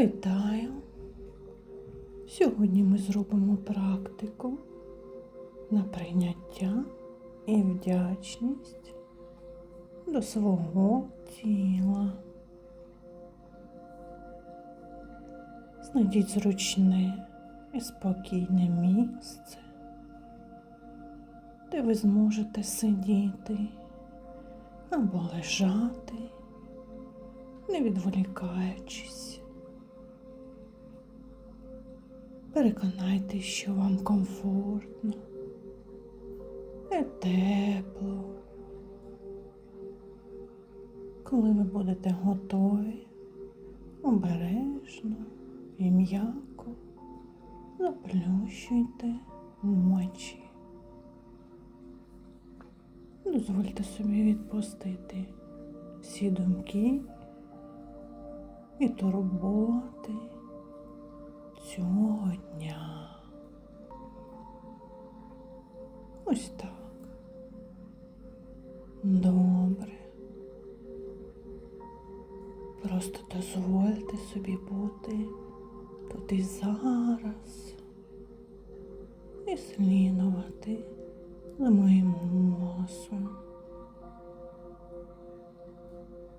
Вітаю! Сьогодні ми зробимо практику на прийняття і вдячність до свого тіла. Знайдіть зручне і спокійне місце, де ви зможете сидіти або лежати, не відволікаючись. Переконайтесь, що вам комфортно і тепло. Коли ви будете готові, обережно і м'яко заплющуйте очі. Дозвольте собі відпустити всі думки і турботи цього дня. Ось так. Добре. Просто дозвольте собі бути тут і зараз і слідувати за моїм голосом.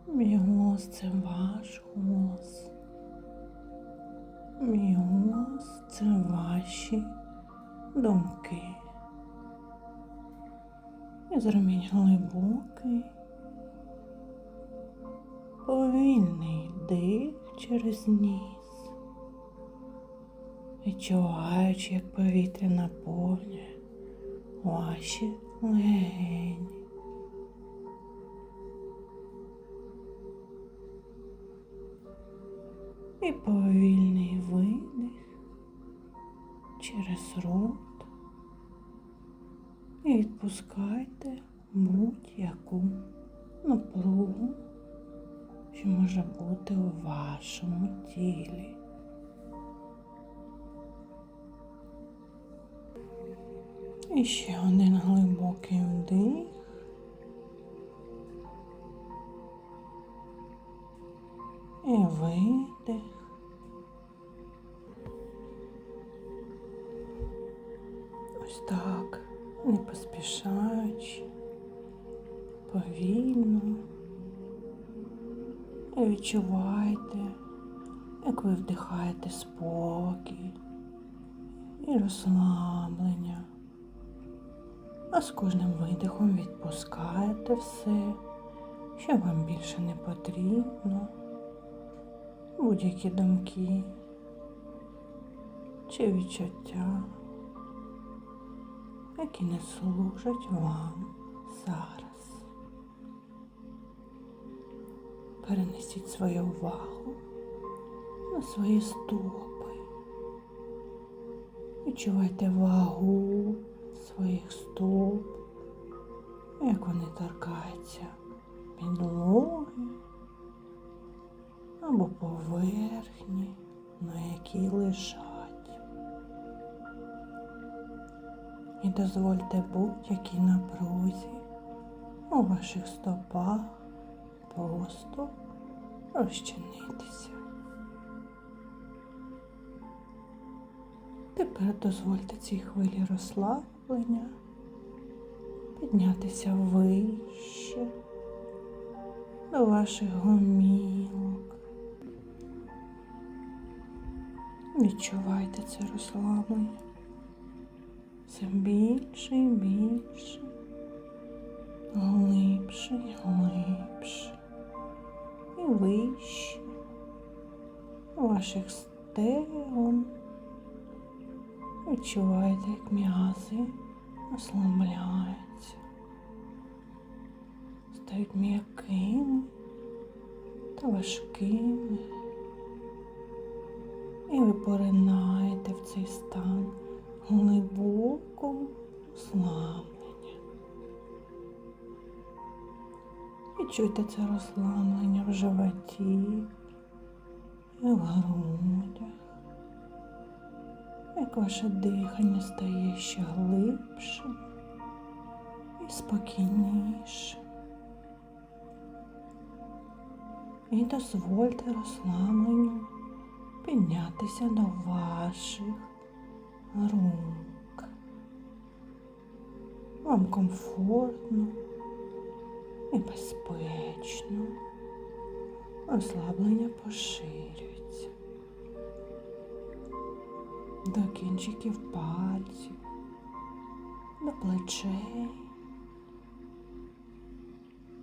Мій голос це ваш голос. Мій голос це ваші думки. І зробіть глибокий, повільний дих через ніс, відчуваючи, як повітря наповнює ваші легені. І повільний видих через рот. І відпускайте будь-яку напругу, що може бути у вашому тілі. І ще один глибокий вдих. І видих. Ось так, не поспішаючи, повільно. І відчувайте, як ви вдихаєте спокій і розслаблення. А з кожним видихом відпускаєте все, що вам більше не потрібно будь-які думки чи відчуття, які не служать вам зараз. Перенесіть свою увагу на свої стопи. Відчувайте вагу своїх стоп, як вони торкаються підлоги поверхні, на якій лежать. І дозвольте будь-якій напрузі у ваших стопах просто розчинитися. Тепер дозвольте цій хвилі розслаблення піднятися вище до ваших гомілок. Відчувайте це розслаблення. Все більше і більше, глибше і глибше і вище ваших стегон. Відчувайте, як м'язи розслабляються, стають м'якими та важкими. І ви поринаєте в цей стан глибокого розслаблення. Відчуйте це розслаблення в животі і в грудях. Як ваше дихання стає ще глибшим і спокійнішим. І дозвольте розслабленню піднятися до ваших рук. Вам комфортно і безпечно. Розслаблення поширюється до кінчиків пальців, до плечей.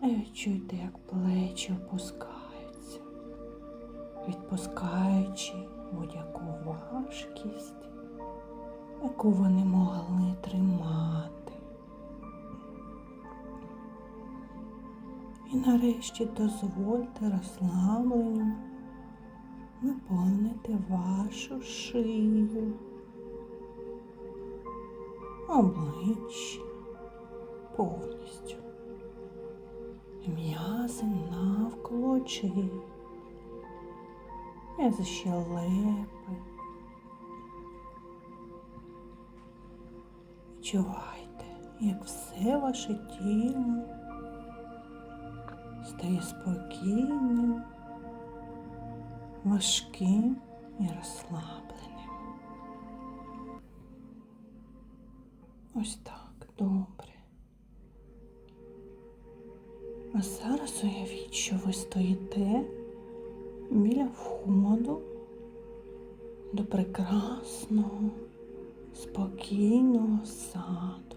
І відчуйте, як плечі опускаються, відпускаючи будь-яку важкість, яку вони могли тримати. І нарешті дозвольте розслабленню наповнити вашу шию, обличчя повністю. М'язи навколо очей, м'язи щелепи. Відчувайте, як все ваше тіло стає спокійним, важким і розслабленим. Ось так, добре. А зараз уявіть, що ви стоїте біля входу до прекрасного, спокійного саду.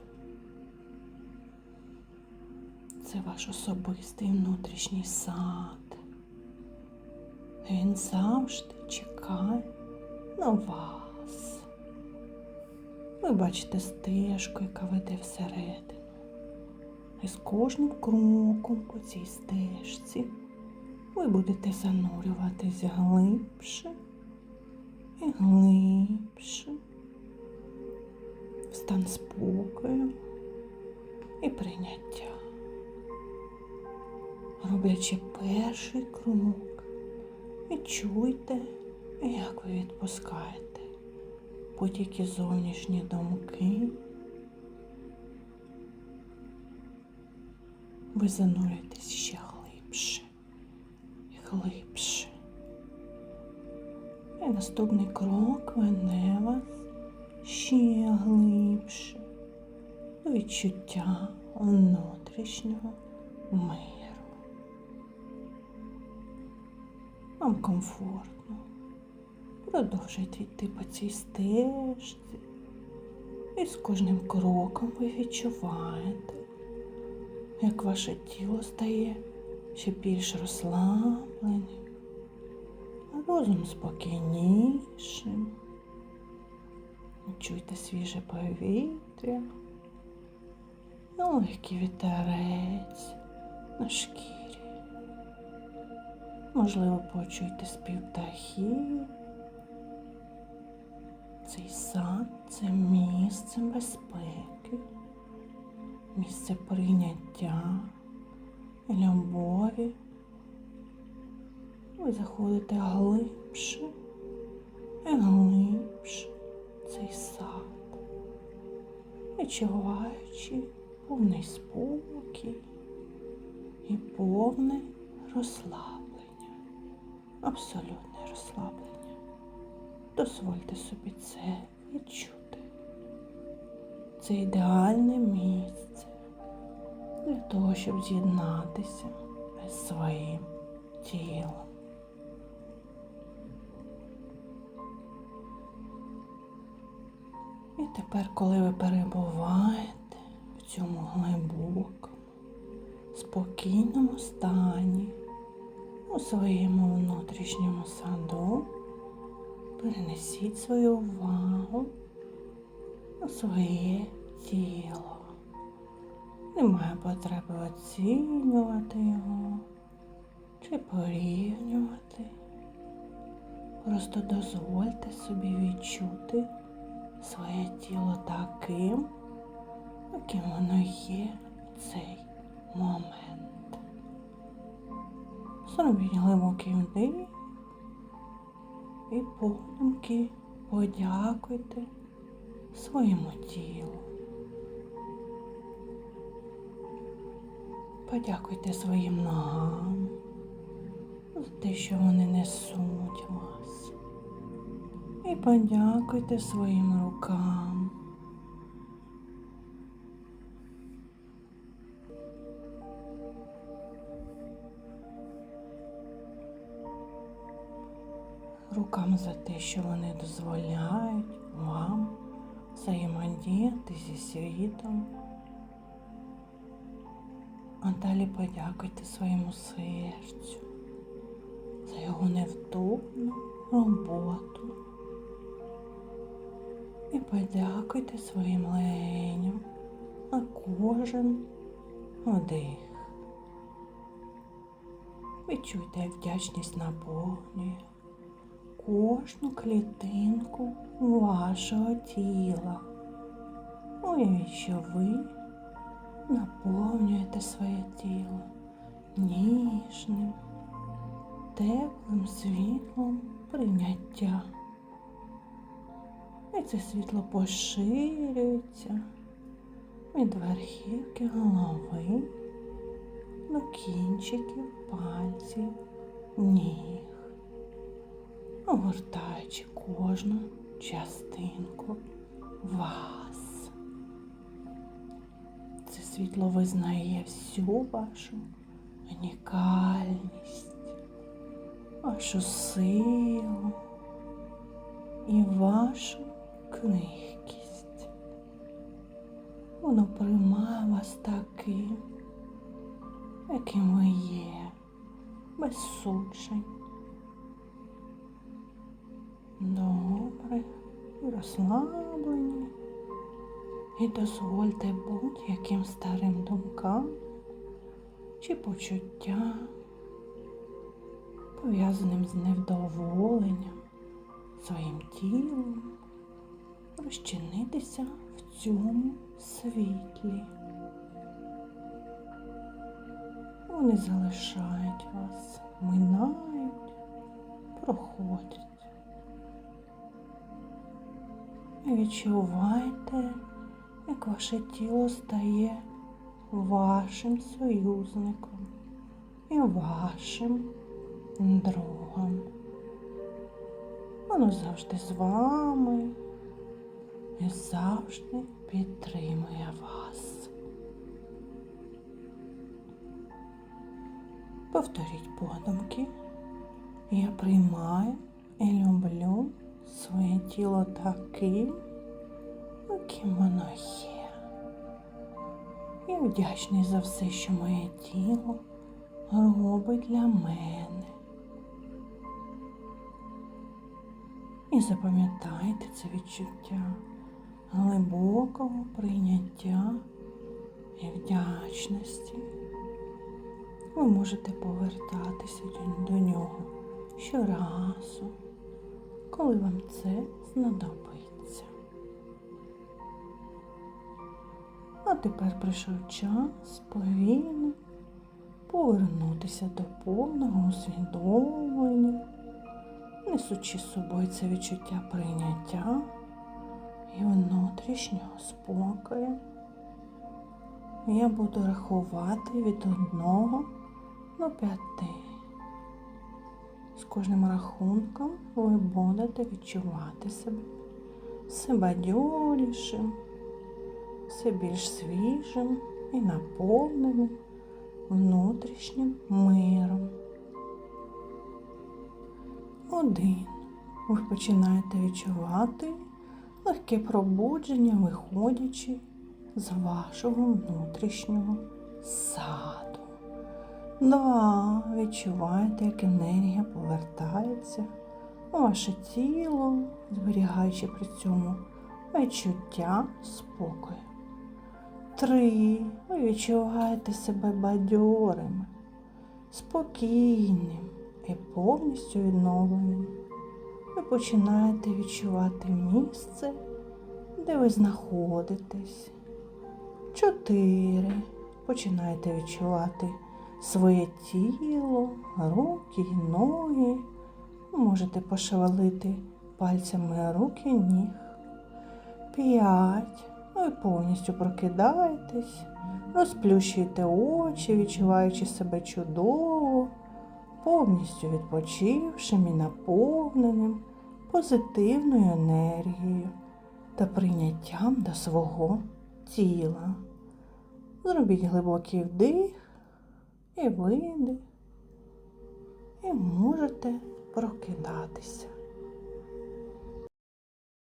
Це ваш особистий внутрішній сад. Він завжди чекає на вас. Ви бачите стежку, яка веде всередину. І з кожним кроком по цій стежці ви будете занурюватись глибше і глибше в стан спокою і прийняття. Роблячи перший крок, відчуйте, як ви відпускаєте будь-які зовнішні думки. Ви занурюєтесь ще глибше і глибше. І наступний крок веде вас ще глибше до відчуття внутрішнього миру. Вам комфортно. Продовжуйте йти по цій стежці. І з кожним кроком ви відчуваєте, як ваше тіло стає ще більш розслабленим, розум спокійнішим. Чуйте свіже повітря, і легкий вітерець на шкірі. Можливо, почуйте спів птахів. Цей сад це місце безпеки, місце прийняття, любові. Ви заходите глибше і глибше в цей сад, відчуваючи повний спокій і повне розслаблення, абсолютне розслаблення. Дозвольте собі це відчути. Це ідеальне місце для того, щоб з'єднатися з своїм тілом. І тепер, коли ви перебуваєте в цьому глибокому, спокійному стані, у своєму внутрішньому саду, перенесіть свою увагу на своє тіло. Немає потреби оцінювати його чи порівнювати. Просто дозвольте собі відчути своє тіло таким, яким воно є в цей момент. Зробіть глибокий вдих і подумки подякуйте своєму тілу. Подякуйте своїм ногам за те, що вони несуть вас І подякуйте своїм рукам. Рукам за те, що вони дозволяють вам взаємодіяти зі світом. А далі подякуйте своєму серцю за його невтомну роботу. І подякуйте своїм леням на кожен вдих. Відчуйте, як вдячність наповнює кожну клітинку вашого тіла. Уявіть, що ви наповнюєте своє тіло ніжним, теплим світлом прийняття. І це світло поширюється від верхівки голови до кінчиків пальців ніг, огортаючи кожну частинку вас. Світло визнає всю вашу унікальність, вашу силу і вашу крихкість. Воно приймає вас таким, яким ви є, без суджень. Добре і розслаблені. І дозвольте будь-яким старим думкам чи почуттям, пов'язаним з невдоволенням своїм тілом, розчинитися в цьому світлі. Вони залишають вас, минають, проходять. Відчувайте, як ваше тіло стає вашим союзником і вашим другом. Воно завжди з вами і завжди підтримує вас. Повторіть подумки. Я приймаю і люблю своє тіло таким, яким воно є. Я вдячний за все, що моє тіло робить для мене. І запам'ятайте це відчуття глибокого прийняття і вдячності. Ви можете повертатися до нього щоразу, коли вам це знадобиться. А тепер прийшов час повільно повернутися до повного усвідомлення, несучи з собою це відчуття прийняття і внутрішнього спокою. Я буду рахувати від одного до п'яти. З кожним рахунком ви будете відчувати себе все бадьорішим, все більш свіжим і наповненим внутрішнім миром. Один. Ви починаєте відчувати легке пробудження, виходячи з вашого внутрішнього саду. Два. Відчуваєте, як енергія повертається у ваше тіло, зберігаючи при цьому відчуття спокою. Три. Ви відчуваєте себе бадьорим, спокійним і повністю відновленим. Ви починаєте відчувати місце, де ви знаходитесь. Чотири. Починаєте відчувати своє тіло, руки й ноги. Можете пошевелити пальцями рук і ніг. П'ять. Ви повністю прокидаєтесь, розплющуєте очі, відчуваючи себе чудово, повністю відпочившим і наповненим позитивною енергією та прийняттям до свого тіла. Зробіть глибокий вдих і видих, і можете прокидатися.